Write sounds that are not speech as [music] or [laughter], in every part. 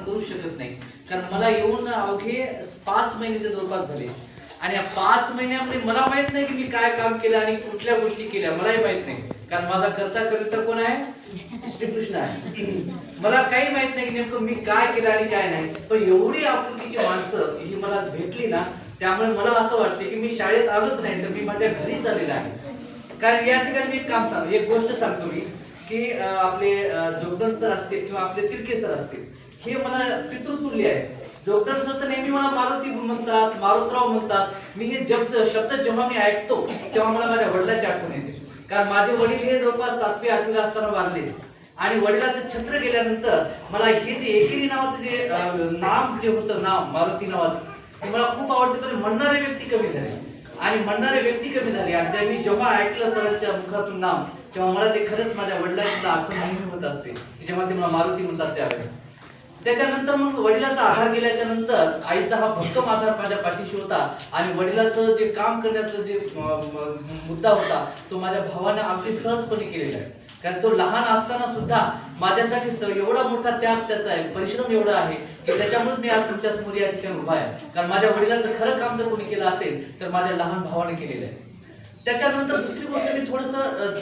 करू शकत नाही. कारण मला येऊन अवघे पाच महिन्याचे जवळपास झाले. आणि या पाच महिन्यामध्ये मला माहीत नाही की मी काय काम केलं आणि कुठल्या गोष्टी केल्या. मलाही माहीत नाही. कारण माझा करता कविता कोण आहे? श्रीकृष्ण आहे. मला काही माहीत नाही की नेमकं मी काय केलं आणि काय नाही. पण एवढी आपुलकीची माणसं ही मला भेटली ना त्यामुळे मला असं वाटते की मी शाळेत आलोच नाही तर मी माझ्या घरी चाललेला आहे. कारण या ठिकाणी मी एक काम सांग एक गोष्ट सांगतो मी की आपले जोगदन सर असतील किंवा आपले तिरके सर असतील हे मला पितृतुल्य आहे. डॉक्टर सर तर नेहमी मला मारुती म्हणतात मारुतराव म्हणतात. मी हे जब शब्द जेव्हा मी ऐकतो तेव्हा मला माझ्या वडिलाची आठवण येते. कारण माझे वडील हे जवळपास सातवी आठवीला असताना वारले. आणि वडिलाचं छत्र गेल्यानंतर मला हे जे एकेरी नावाचं जे नाम जे होतं नाव मारुती नावाचं ते मला खूप आवडते. पण म्हणणारे व्यक्ती कमी झाले. आणि म्हणणारे व्यक्ती कमी झाले. आणि त्या मी जेव्हा ऐकलं सरांच्या मुखातून नाम तेव्हा मला ते खरंच माझ्या वडिलांची आठवण नेहमी होत असते. जेव्हा ते मला मारुती म्हणतात त्यावेळेस. त्याच्यानंतर मग वडिलाचा आहार गेल्याच्यानंतर आईचा हा भक्कम आधार माझ्या पाठीशी होता आणि वडिलाचं जे काम करण्याचं जे मुद्दा होता तो माझ्या भावाने अगदी सहजपणे केलेला आहे. कारण तो लहान असताना सुद्धा माझ्यासाठी एवढा मोठा त्याग त्याचा आहे परिश्रम एवढा आहे की त्याच्यामुळेच मी आज तुमच्यासमोर या ठिकाणी उभा आहे. कारण माझ्या वडिलाचं खरं काम जर कोणी केलं असेल तर माझ्या लहान भावाने केलेलं आहे. त्याच्यानंतर दुसरी गोष्ट मी थोडस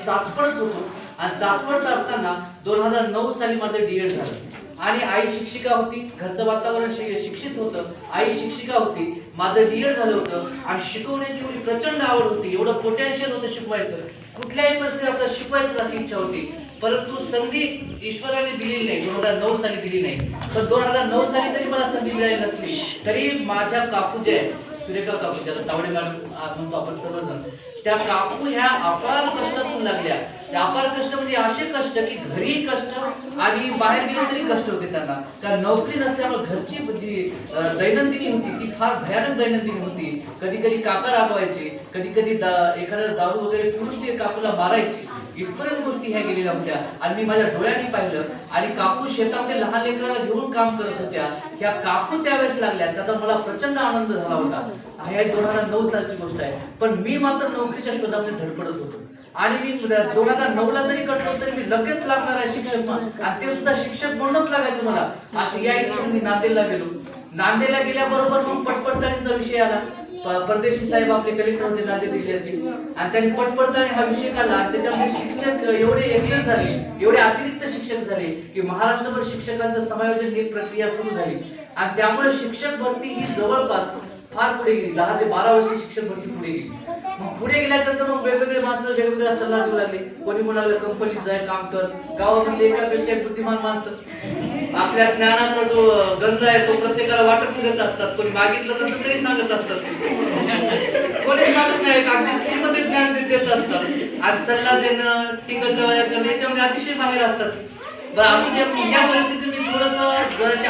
चाचपडत होतो. आणि चाचपडत असताना दोन हजार नऊ साली माझं डीएड झालं. आणि आई शिक्षिका होती घरचं वातावरण शिक्षित होतं आई शिक्षिका होती माझं डीएड झालं होतं आणि शिकवण्याची एवढी प्रचंड आवड होती एवढं पोटॅन्शियल होतं शिकवायचं. कुठल्याही परिस्थितीत आपल्याला शिकवायचं अशी इच्छा होती. परंतु संधी ईश्वराने दिलेली नाही दोन हजार नऊ साली दिली नाही. तर दोन हजार नऊ साली जरी मला संधी मिळाली नसली तरी माझ्या काकू जे आहेत सुरेखा काकू ज्याला तावडे मॅडम म्हणतो आपण सर्वजण त्या काकू ह्या अपार कष्टातून लागल्या. त्या अपार कष्ट म्हणजे असे कष्ट की घरी कष्ट आणि बाहेर गेले तरी कष्ट होते त्यांना. कारण नोकरी नसल्यामुळे घरची जी दैनंदिनी होती ती फार भयानक दैनंदिनी होती. कधी कधी काका राबवायचे कधी कधी दा- एखादा दारू वगैरे पिऊन ते काकूला मारायचे. इथपर्यंत गोष्टी ह्या गेलेल्या होत्या. आणि मी माझ्या डोळ्यांनी पाहिलं. आणि काकू शेतामध्ये लहान लेकराला घेऊन काम करत होत्या. ह्या काकू त्यावेळेस लागल्या. त्याचा मला प्रचंड आनंद झाला होता. हे दोन हजार नऊ सालची गोष्ट आहे. पण मी मात्र नोकरीच्या शोधामध्ये धडपडत होतो. आणि मी दोन हजार नऊ ला जरी कटलो तरी मी लगेच लागणार आहे शिक्षक म्हणून. आणि ते सुद्धा शिक्षक म्हणूनच लागायचं मला. अशी या इच्छेने मी नांदेडला गेलो. नांदेडला गेल्याबरोबर मग पटपडताळीचा विषय आला. परदेशी साहेब आपले कलेक्टर होते नांदेड जिल्ह्याचे आणि त्यांनी पटपडताळी हा विषय काढला आणि त्याच्यामध्ये शिक्षक एवढे एक्सेल झाले एवढे अतिरिक्त शिक्षक झाले की महाराष्ट्रभर शिक्षकांचं समायोजन ही प्रक्रिया सुरू झाली. आणि त्यामुळे शिक्षक भरती ही जवळपास फार पुढे गेली. दहा ते बारा वर्ष शिक्षक भरती पुढे गेली. मग पुढे गेल्यानंतर मग वेगवेगळे माणसं वेगवेगळ्या सल्ला देऊ लागले. कोणी म्हणाले कंपनीत जाय काम कर. गावातील एकापेक्षा एक बुद्धिमान माणसं. आपल्या ज्ञानाचा जो गंज आहे तो प्रत्येकाला वाटत फिरत असतात. कोणी मागितलं तसं तरी सांगत असतात. कोणी मागत नाही अगदी फ्रीमध्ये मध्ये ज्ञान देत असतात. आणि सल्ला देणं टिकट गवाया करणं याच्यामध्ये अतिशय बाहेर असतात. बरं या परिस्थितीत मी थोडस जराशी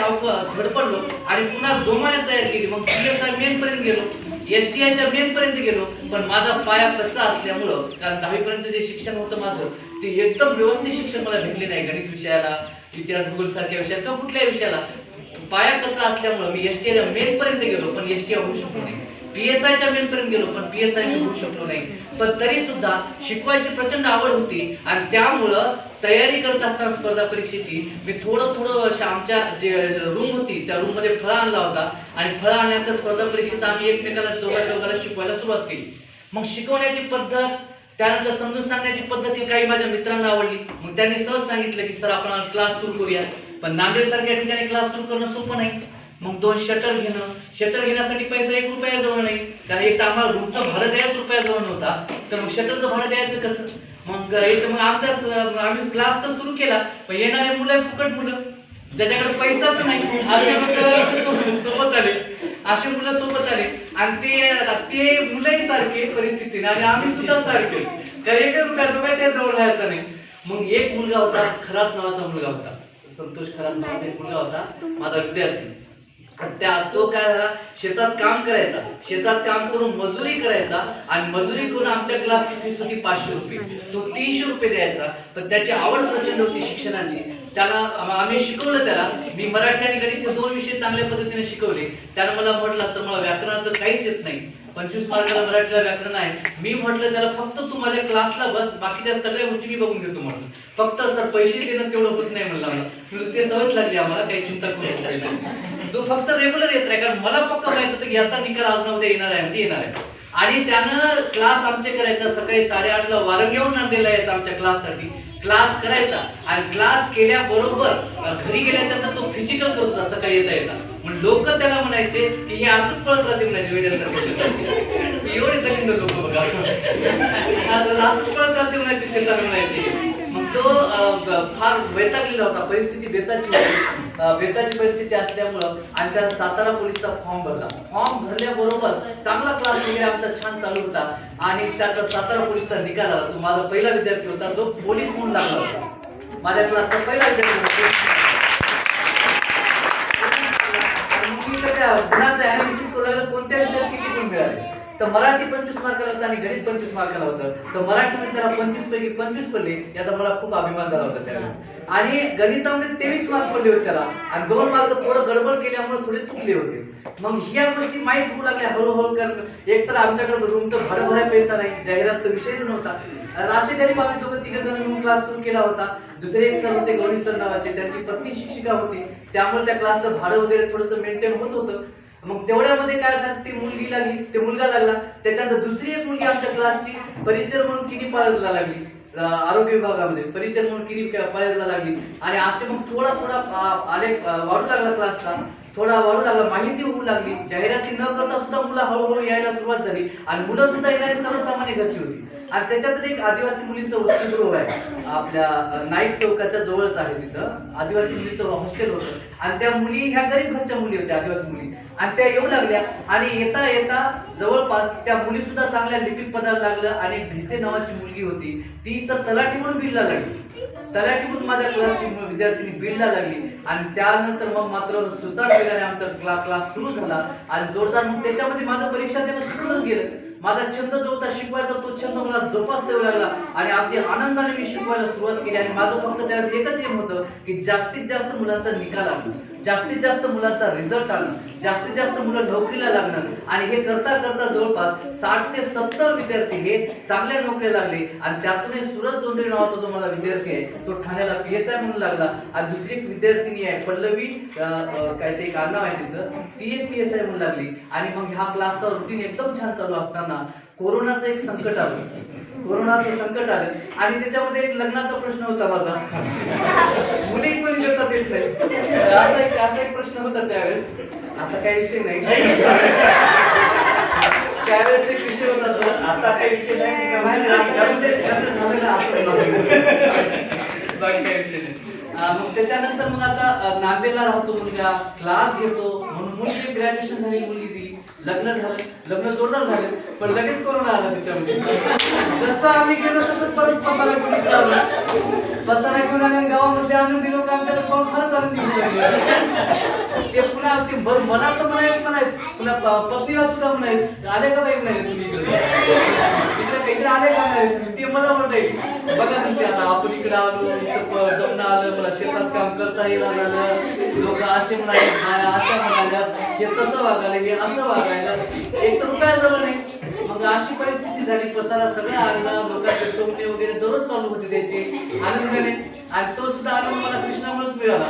धडपडलो आणि पुन्हा जोमाने तयार केली. मग पी मेन पर्यंत गेलो. एस टी आयच्या मेन पर्यंत गेलो पण माझा पाया कच्चा असल्यामुळं कारण दहावी पर्यंत जे शिक्षण होतं माझं ते एकदम व्यवस्थित शिक्षण मला भेटले नाही गणित विषयाला इतिहास भूगोल सारख्या विषयाला किंवा कुठल्याही विषयाला. पाया कच्चा असल्यामुळं मी एस टी आयच्या मेन पर्यंत गेलो पण एस टी आय होऊ शकलो नाही. पीएसआयच्या मेन पर्यंत गेलो पण पीएसआय मी होऊ शकलो नाही. पण तरी सुद्धा शिकवायची प्रचंड आवड होती आणि त्यामुळं तयारी करत असताना स्पर्धा परीक्षेची मी थोडं थोडं अशा आमच्या जे रूम होती त्या रूममध्ये फळा आणला होता. आणि फळा आणल्यानंतर स्पर्धा परीक्षेचा आम्ही एकमेकाला चौघा चौघाला शिकवायला सुरुवात केली. मग शिकवण्याची पद्धत त्यानंतर समजून सांगण्याची पद्धत ही काही माझ्या मित्रांना आवडली. मग त्यांनी सहज सांगितलं की सर आपण क्लास सुरू करूया. पण नांदेड सारख्या ठिकाणी क्लास सुरू करणं सोपं नाही. मग दोन शटर घेणं. शटर घेण्यासाठी पैसा एक रुपया जवळ नाही. कारण एक तर आम्हाला रूमचं भाडं द्यायच रुपया जवळ नव्हता. तर मग शटरचं भाडं द्यायचं कसं? मग याचं मग आमच्या आम्ही क्लास तर सुरू केला. पण येणारे मुलं फुकट मुलं. ज्याच्याकडे पैसाच नाही. असे मुलं सोबत आले. असे मुलं सोबत आले. आणि ते ते मुलंही सारखे परिस्थितीने. आणि आम्ही सुद्धा सारखे. कारण एक रुपया त्या जवळ राहायचा नाही. मग एक मुलगा होता खराब नावाचा मुलगा होता. संतोष खरात नावाचा एक मुलगा होता. माझा विद्यार्थी. त्या तो काय झाला? शेतात काम करायचा. शेतात काम करून मजुरी करायचा आणि मजुरी करून आमच्या क्लासची फीस होती पाचशे रुपये. तो तीनशे रुपये द्यायचा. पण त्याची आवड प्रचंड होती शिक्षणाची. त्याला आम्ही शिकवलं त्याला. मी मराठी आणि गणित हे दोन विषय चांगल्या पद्धतीने शिकवले. त्यानं मला म्हटलं असतं मला व्याकरणाचं काहीच येत नाही. पंचवीस मार्काला मराठीला व्याकरण आहे. मी म्हटलं त्याला फक्त तू माझ्या क्लासला बस. बाकीच्या सगळ्या गोष्टी मी बघून घेतो म्हटलं. फक्त सर पैसे देणं तेवढं होत नाही म्हणलं मला ते सवयच लागली आम्हाला. काही चिंता करू पैशाची तो फक्त रेग्युलर येत नाही. कारण मला पक्क माहीत होतं की याचा निकाल आज ना उद्या येणार आहे म्हणजे येणार आहे. आणि त्यानं क्लास आमचे करायचा सकाळी साडेआठला वारंग्याहून आणलेला यायचा आमच्या क्लाससाठी क्लास करायचा. आणि क्लास केल्याबरोबर अं, घरी गेल्यानंतर तो फिजिकल करत होता सकाळी येता येता. मग लोक त्याला म्हणायचे की हे असंच पळत राहते म्हणायचे वेड्यासारखे. एवढे दलिंद लोक बघा. [laughs] असंच पळत राहते म्हणायचे शेतात म्हणायचे. तो फार वैतागलेला होता. परिस्थिती बेताची होती. बेताची परिस्थिती असल्यामुळं आणि त्या सातारा पोलीसचा फॉर्म भरला. फॉर्म भरल्याबरोबर चांगला क्लास वगैरे आमचा छान चालू होता. आणि त्याचा सातारा पोलीसचा निकाल आला. तो माझा पहिला विद्यार्थी होता. जो पोलीस म्हणून लागला होता. माझ्या क्लासचा पहिला विद्यार्थी होता. मी गुणाचं कोणत्या विद्यार्थी किती गुण मिळाले तर मराठी पंचवीस मार्काला होता आणि गणित पंचवीस मार्काला होतं. तर मराठीमध्ये त्याला पंचवीस पैकी पंचवीस पडले याचा मला खूप अभिमान झाला होता त्यावेळेस. आणि गणितामध्ये तेवीस मार्क पडले होते त्याला. आणि दोन मार्क थोडं गडबड केल्यामुळे थोडे चुकले होते. मग ह्या गोष्टी माहीत होऊ लागल्या हळूहळू कारण एक तर आमच्याकडे रूमचं भाडं पैसा नाही जाहिरात तर विषयच नव्हता. राशी असे गरीब आम्ही दोघं तिघ जण मिळून क्लास सुरू केला होता. दुसरे एक सर होते गौरी सर नावाचे. त्यांची पत्नी शिक्षिका होती. त्यामुळे त्या क्लासचं भाडं वगैरे थोडंसं मेंटेन होत होतं. मग तेवढ्यामध्ये काय झालं? ती मुलगी लागली ते मुलगा लागला. त्याच्यानंतर दुसरी एक मुलगी आमच्या क्लासची परिचर म्हणून किनी पाळायला लागली. आरोग्य विभागामध्ये परिचर म्हणून किनी पाळायला लागली. आणि असे मग थोडा थोडा अं, आले वाढू लागला क्लासला थोडा वाढू लागला माहिती होऊ लागली. जाहिराती न करता सुद्धा मुलं हळूहळू यायला सुरुवात झाली. आणि मुलं सुद्धा येणारी सर्वसामान्य घरची होती. आणि त्याच्यात एक आदिवासी मुलींचं वसतिगृह आहे. आपल्या नाईक चौकाच्या जवळच आहे तिथं. आदिवासी मुलीचं हॉस्टेल होतं. आणि त्या मुली ह्या गरीब घरच्या मुली होत्या आदिवासी मुली. आणि त्या येऊ लागल्या. आणि येता येता जवळपास त्या मुली सुद्धा चांगल्या लिपिक पदाला लागलं आणि भिसे नावाची मुलगी होती. ती तर तलाठी म्हणून बिलला लागली. तलाठी म्हणून माझ्या क्लासची विद्यार्थिनी बीडला लागली. आणि त्यानंतर मग मात्र सुसाट केल्याने आमचा क्ला क्लास सुरू झाला. आणि जोरदार मग त्याच्यामध्ये माझं परीक्षा देणं सुरूच गेलं. माझा छंद जो होता शिकवायचा तो छंद मला जोपास देऊ लागला. आणि अगदी आनंदाने मी शिकवायला सुरुवात केली. आणि माझं फक्त त्यावेळेस एकच एम होतं की जास्तीत जास्त मुलांचा निकाल आणणं जास्तीत जास्त मुलांचा रिझल्ट आणणं जास्तीत जास्त मुलं नोकरीला लागणं आणि हे करता करता जवळपास साठ ते सत्तर विद्यार्थी हे चांगल्या नोकरीला लागले. आणि त्यातून सुरज सूरज चौधरी नावाचा जो माझा विद्यार्थी आहे तो ठाण्याला पी एस आय म्हणून लागला. आणि दुसरी एक विद्यार्थिनी आहे पल्लवी काय ते एक आहे तिचं. ती एक पी एस आय म्हणून लागली. आणि मग ह्या क्लासचा रुटीन एकदम छान चालू असताना कोरोनाचं एक संकट आलं. कोरोनाचं संकट आलं. आणि त्याच्यामध्ये एक लग्नाचा प्रश्न होता माझा मुली पण देतात येत नाही असा एक असा एक प्रश्न होता त्यावेळेस आता काही विषय नाही त्यावेळेस एक विषय होता तो आता काही विषय नाही म्हणजे. बाकी काही विषय नाही. मग त्याच्यानंतर मग आता नांदेडला राहतो मुलगा क्लास घेतो म्हणून मुलगी ग्रॅज्युएशन झाली मुलगी लग्न झालं. लग्न जोरदार झालं. पण लगेच कोरोना आला त्याच्यामध्ये. जसं आम्ही गेलो तसं परत पसारा कोणी इकडं पसारा घेऊन आले गावामध्ये आनंदी लोक आमच्याकडे पाहून फारच आनंदी होऊ लागले. ते पुन्हा ते बर मला तर म्हणाले पण आहेत. पुन्हा पत्नीला सुद्धा म्हणायत आले का बाई? म्हणाले तुम्ही इकडे. इकडे इकडे आले का नाही तुम्ही? ते मला म्हणताय. बघा तुमचे आता आपण इकडे आलो इथं जमणं आलं मला शेतात काम करता येईल आलं. लोक असे म्हणाले बाया अशा म्हणाल्या. हे तसं वागायला हे असं वागायला. एक तर रुपया जवळ नाही. मग अशी परिस्थिती झाली पसारा सगळा आणला लोकांचे टोमणे वगैरे दररोज चालू होते त्याचे. आनंदाने आणि तो सुद्धा आनंद मला कृष्णामुळेच मिळाला.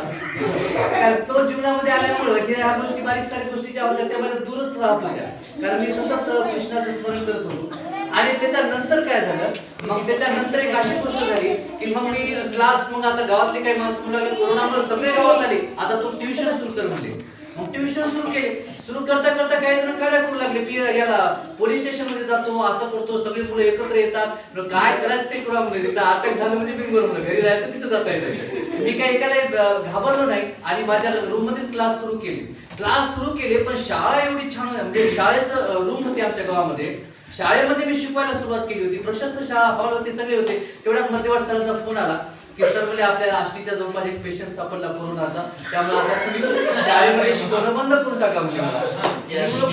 कारण तो जीवनामध्ये आल्यामुळे हे ह्या गोष्टी बारीक सारीक गोष्टी ज्या होत्या त्या मला दूरच राहत होत्या. कारण मी सतत कृष्णाचं स्मरण करत होतो. आणि त्याच्यानंतर काय झालं? मग त्याच्यानंतर एक अशी गोष्ट झाली की मग मी क्लास मग आता गावातले काही माणसं म्हणाले कोरोनामुळे सगळे गावात आले. आता तू ट्युशन सुरू कर म्हणले. मग ट्युशन सुरू केले. सुरू करता करता काही जण काय करू लागले याला पोलीस स्टेशनमध्ये जातो असं करतो सगळे मुलं एकत्र येतात. काय करायचं ते करू म्हणजे तिथं अटक झालं म्हणजे बिंगोर म्हणलं घरी राहायचं तिथं जाता येतं मी काही एकाला घाबरलो नाही आणि माझ्या रूम मध्येच क्लास सुरू केले. क्लास सुरू केले पण शाळा एवढी छान म्हणजे शाळेचं रूम होती आमच्या गावामध्ये. शाळेमध्ये मी शिकवायला सुरुवात केली होती. प्रशस्त शाळा हॉल होते सगळे होते. तेवढ्यात मध्यवाड सरांचा फोन आला. की सर म्हणजे आपल्या आष्टीच्या जवळपास एक पेशंट सापडला कोरोनाचा त्यामुळे आता तुम्ही शाळेमध्ये शिकवणं बंद करून टाका म्हणजे मला.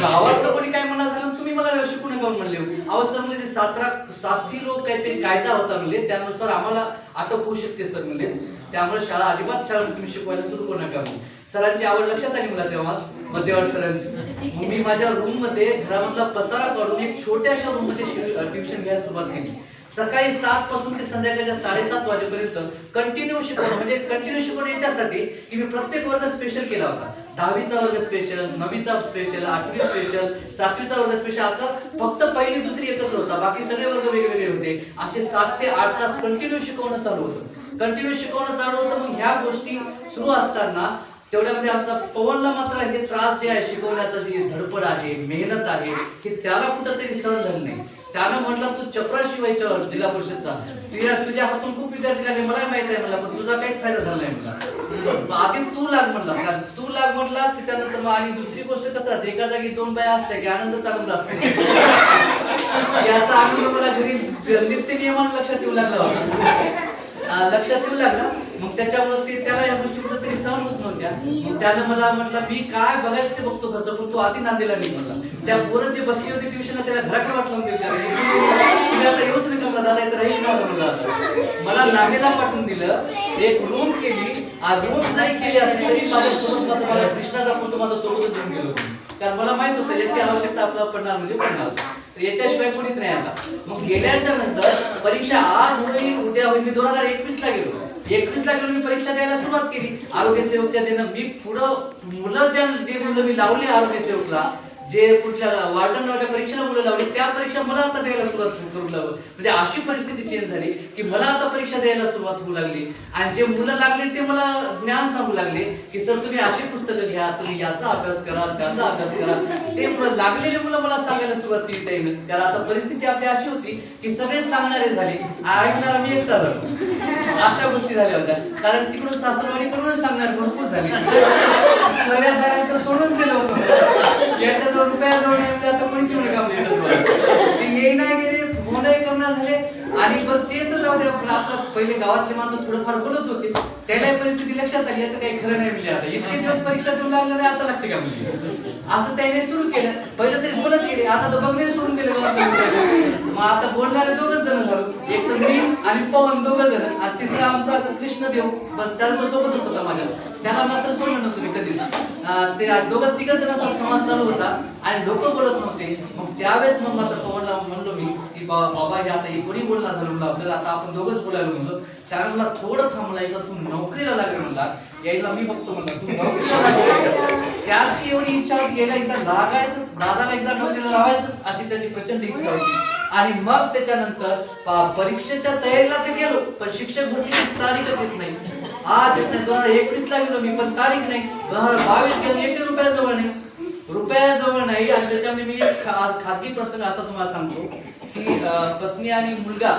गावातलं कोणी काय म्हणा झालं तुम्ही मला शिकू नका म्हणले. अहो सर म्हणजे सातरा साथी लोक काहीतरी कायदा होता म्हणजे त्यानुसार आम्हाला अटक होऊ शकते सर म्हणजे त्यामुळे शाळा अजिबात शाळा तुम्ही शिकवायला सुरू करू नका सरांची आवड लक्षात आली मला तेव्हा मध्यवाड सरांची. मी माझ्या रूममध्ये घरामधला पसारा काढून एक छोट्याशा रूममध्ये ट्युशन घ्यायला सुरुवात केली. सकाळी सात पासून ते संध्याकाळच्या साडेसात वाजेपर्यंत कंटिन्यू शिकवणं म्हणजे कंटिन्यू शिकवणं याच्यासाठी की मी प्रत्येक वर्ग स्पेशल केला होता. दहावीचा वर्ग स्पेशल नववीचा स्पेशल आठवी स्पेशल सातवीचा वर्ग स्पेशल असं फक्त पहिली दुसरी एकत्र होता. बाकी सगळे वर्ग वेगवेगळे होते. असे सात ते आठ तास कंटिन्यू शिकवणं चालू होतं. कंटिन्यू शिकवणं चालू होतं मग ह्या गोष्टी सुरू असताना तेवढ्यामध्ये आमचा पवनला मात्र हे त्रास जे आहे शिकवण्याचा जे धडपड आहे मेहनत आहे की त्याला कुठंतरी सहन झालं नाही. त्यानं म्हटलं तू चपराशी व्हायच्या जिल्हा परिषदचा तुझ्या तुझ्या हातून खूप विद्यार्थी लागले. मला माहीत आहे मला पण तुझा काहीच फायदा झाला नाही मला आधी तू लाग म्हटला. कारण तू लाग म्हटला त्याच्यानंतर मग आणि दुसरी गोष्ट कसं एका जागी दोन बाया असल्या की आनंद चालवला असतो याचा आनंद मला घरी नित्य नियमानं लक्षात येऊ लागला होता. लक्षात येऊ लागला. मग त्याच्यामुळे ते त्याला या गोष्टी कुठेतरी सहन होत नव्हत्या. मग त्यानं मला म्हटलं मी काय बघायचं ते बघतो खर्च पण तू आधी नांदेला नाही म्हणला त्या पोरं जे बसली होती ट्युशनला त्याला घराकडे वाटलं होतं आता येऊच नका मला दादा इथं राहील नव्हतं मला नांदेला पाठवून दिलं एक रूम केली रूम जरी केली असली तरी माझ्या सोबत मला कृष्णाचा फोटो माझा सोबतच घेऊन गेलो कारण मला माहीत होतं याची आवश्यकता आपल्याला पडणार म्हणजे पडणार. याच्याशिवाय कोणीच नाही आता. मग गेल्याच्यानंतर परीक्षा आज होईल उद्या होईल. मी दोन हजार एकवीस ला गेलो. एकवीस ला गेलो मी परीक्षा द्यायला सुरुवात केली. आरोग्य सेवकच्या देणं मी पुढं मुलं ज्या जे मुलं मी लावली आरोग्य सेवकला जे कुठल्या वार्डन नावाच्या परीक्षेला मुलं लावली त्या परीक्षा मला आता द्यायला सुरुवात करू लागली म्हणजे अशी परिस्थिती चेंज झाली की मला आता परीक्षा द्यायला सुरुवात होऊ लागली. आणि जे मुलं लागले ते मला ज्ञान सांगू लागले की सर तुम्ही अशी पुस्तकं घ्या तुम्ही याचा अभ्यास करा त्याचा अभ्यास करा. ते लागलेले मुलं मला सांगायला सुरुवात केली त्याने कारण आता परिस्थिती आपली अशी होती की सगळे सांगणारे झाले. ऐकणारा मी एकटा अशा गोष्टी झाल्या होत्या. कारण तिकडून सासरवाडीकडूनच सांगणार भरपूर झाले. सगळ्या झाल्यानंतर सोडून दिलं होतं. याच्या जवळ रुपया म्हणजे आता कोणीच ते येई नाही गेले फोनही करणार झाले आणि पण ते तर जाऊ दे आपलं. आता पहिले गावातले माणसं थोडंफार बोलत होते. त्याला परिस्थिती लक्षात आली याचं काही खरं नाही म्हणजे आता. इतके दिवस परीक्षा देऊन लागलं नाही आता लागते का म्हणजे असं त्याने सुरू केलं. पहिलं तरी बोलत गेले. आता तर बघणे सोडून दिले मग आता बोलणारे दोघच जण झालो. एक तर मी आणि पवन दोघ जण. आणि तिसरा आमचा असं कृष्णदेव. बस त्याला तो सोबतच होता माझ्या. त्याला मात्र सोडलं नव्हतं मी कधीच. ते दोघं तिघ जणांचा समाज चालू होता. आणि लोक बोलत नव्हते. मग त्यावेळेस मग मात्र पवनला म्हणलो मी की बा- बाबा हे आता हे बोलला बोलणार झालं म्हणलं आपल्याला आता आपण दोघंच बोलायला म्हणलो. त्याला मला थोडं थांबला एकदा तू नोकरीला लागले म्हणला. यायला मी बघतो म्हणला तू नोकरीला लागले त्याची एवढी इच्छा होती यायला एकदा लागायचं दादाला एकदा नोकरीला लावायचं अशी त्याची प्रचंड इच्छा होती. आणि मग त्याच्यानंतर परीक्षेच्या तयारीला ते गेलो पण शिक्षक भरतीची तारीखच येत नाही. आज येत नाही दोन हजार एकवीस ला गेलो मी पण तारीख नाही. दोन हजार बावीस गेलो एक रुपया जवळ नाही. रुपया जवळ नाही आणि त्याच्यामध्ये मी एक खाजगी प्रसंग असा तुम्हाला सांगतो की पत्नी आणि मुलगा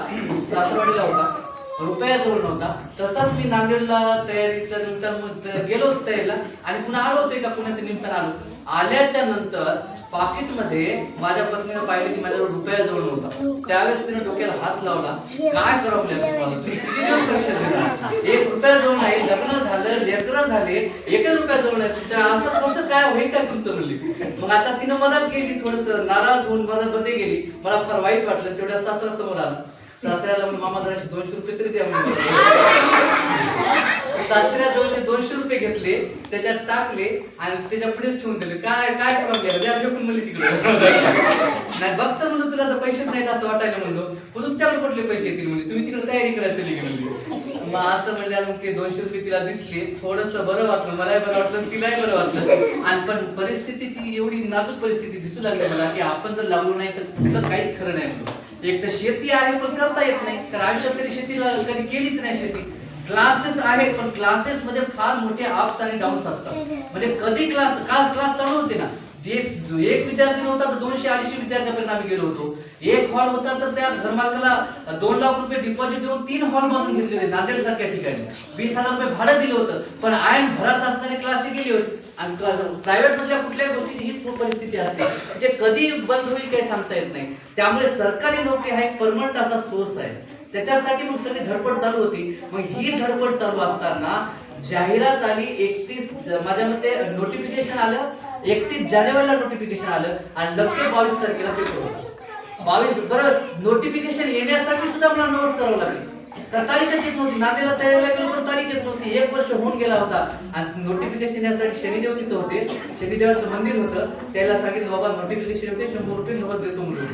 सासरवाडीला होता रुपया जवळ नव्हता. तसाच मी नांदेडला तयारीच्या निमित्तानं गेलो होतो तयारीला आणि पुन्हा आलो होतो एका पुण्याच्या निमित्तानं आलो आल्याच्यानंतर पाकिटमध्ये माझ्या पत्नीनं पाहिलं की माझ्या रुपया जवळ होता त्यावेळेस तिने डोक्याला हात लावला. काय करावं तुम्हाला? एक रुपया जवळ नाही लग्न झालं लेकरं झाले एकच रुपया जवळ नाही. तुमच्या असं कसं काय होईल काय तुमचं म्हणली? मग आता तिनं मदत केली थोडस नाराज होऊन मदत मध्ये गेली मला फार वाईट वाटलं. तेवढ्या सासरा समोर आला. सासऱ्याला म्हणून मामा जराशे दोनशे रुपये तरी द्या म्हणून सासऱ्याजवळचे दोनशे रुपये घेतले त्याच्यात टाकले आणि त्याच्या पुढेच ठेवून दिले. काय काय प्रॉब्लेम द्या फेकून तिकडे. नाही बघता म्हणलं तुला तर पैसेच नाहीत असं वाटायला म्हणलो. "पण तुमच्याकडे कुठले पैसे येतील? म्हणजे तुम्ही तिकडे तयारी करायचं चली म्हणली. मग असं म्हणल्यावर मग ते दोनशे रुपये तिला दिसले. थोडस बरं वाटलं मलाही बरं वाटलं तिलाही बरं वाटलं. आणि पण परिस्थितीची एवढी नाजूक परिस्थिती दिसू लागली मला की आपण जर लागलो नाही तर कुठलं काहीच खरं नाही म्हणून. एक तर शेती आहे पण करता येत नाही. तर आयुष्यात तरी शेतीला कधी केलीच नाही शेती. क्लासेस आहे पण क्लासेस मध्ये फार मोठे अप्स आणि डाऊन्स असतात. म्हणजे कधी क्लास काल क्लास चालू होते ना. एक एक विद्यार्थी नव्हता तर दोनशे अडीचशे विद्यार्थ्यापर्यंत आम्ही गेलो होतो. एक हॉल होता तर त्या घरमालकाला दोन लाख रुपये डिपॉझिट देऊन तीन हॉल बांधून घेतले होते नांदेड सारख्या ठिकाणी. वीस हजार रुपये भाडं दिलं होतं. पण आयन भरत असताना क्लास गेली होती. प्रायव्हेट मधल्या कुठल्याही गोष्टीची हीच परिस्थिती असते. ते कधी बंद होईल काही सांगता येत नाही. त्यामुळे सरकारी नोकरी हा एक परमनंट असा सोर्स आहे. त्याच्यासाठी मग सगळी धडपड चालू होती. मग ही धडपड चालू असताना जाहिरात आली एकतीस माझ्या मते नोटिफिकेशन आलं. एकतीस जानेवारीला नोटिफिकेशन आलं. आणि नक्की बावीस तारखेला पेपर होता. बावीस बरं नोटिफिकेशन येण्यासाठी सुद्धा मला नवस करावं लागेल. तर तारीखच येत नव्हती. नांदेडला तयारीला गेलो पण तारीख येत नव्हती. एक वर्ष होऊन गेला होता. आणि नोटिफिकेशन यासाठी शनिदेव तिथं होते. शनिदेवाचं मंदिर होतं. त्याला सांगितलं बाबा नोटिफिकेशन होते शंभर रुपये नवस देतो म्हणून.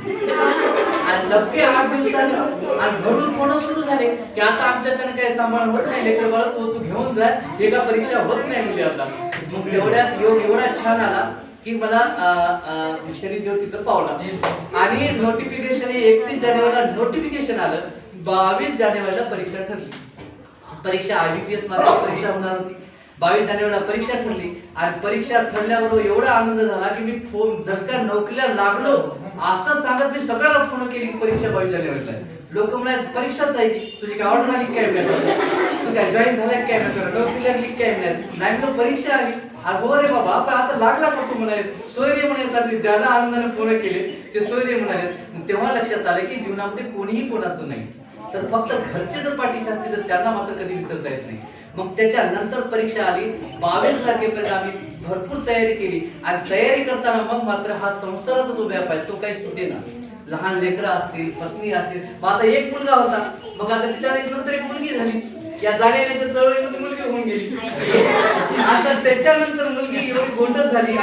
आणि लपके आठ दिवसांनी आणि घरून फोन सुरू झाले की आता आमच्याच्यानं काही सांभाळ होत नाही. लेकर बाळा तू तू घेऊन जा. एका परीक्षा होत नाही म्हणजे आता. मग तेवढ्यात योग एवढा छान आला की मला शनिदेव तिथं पावला. आणि नोटिफिकेशन एकतीस जानेवारीला नोटिफिकेशन आलं. बावीस जानेवारीला परीक्षा ठरली. परीक्षा आयबीपीएसमध्ये परीक्षा होणार होती. बावीस जानेवारीला परीक्षा ठरली. आणि परीक्षा ठरल्याबरोबर एवढा आनंद झाला की मी फोन जस नोकरीला लागलो. असं सांगत मी सगळ्याला फोन केली परीक्षा बावीस जानेवारीला. लोक म्हणाले परीक्षाच आहे की तुझी काय ऑर्डर आली काय मिळाली? तू काय जॉईन झाला काय मिळालं? नोकरी लागली काय मिळाली? नाही परीक्षा आली. आज हो रे बाबा पण आता लागला पण तू म्हणाले. सोयरे म्हणाले ज्याला आनंदाने पूर्ण केले. ते सोयरे म्हणाले तेव्हा लक्षात आलं की जीवनामध्ये कोणीही कोणाचं नाही. तर फक्त घरचे जर पाठीशी असतील तर त्यांना मात्र कधी विसरता येत नाही. मग त्याच्यानंतर परीक्षा आली बावीस तारखेपर्यंत आम्ही भरपूर तयारी केली. आणि तयारी करताना मग मात्र हा संसाराचा जो व्याप आहे तो काही सुटे ना. लहान लेकरं असतील पत्नी असतील. मग आता एक मुलगा होता. मग आता तिच्या नंतर एक मुलगी झाली. या जाण्याच्या चळवळीमध्ये मुलगी होऊन गेली. आता त्याच्यानंतर मुलगी एवढी झाली.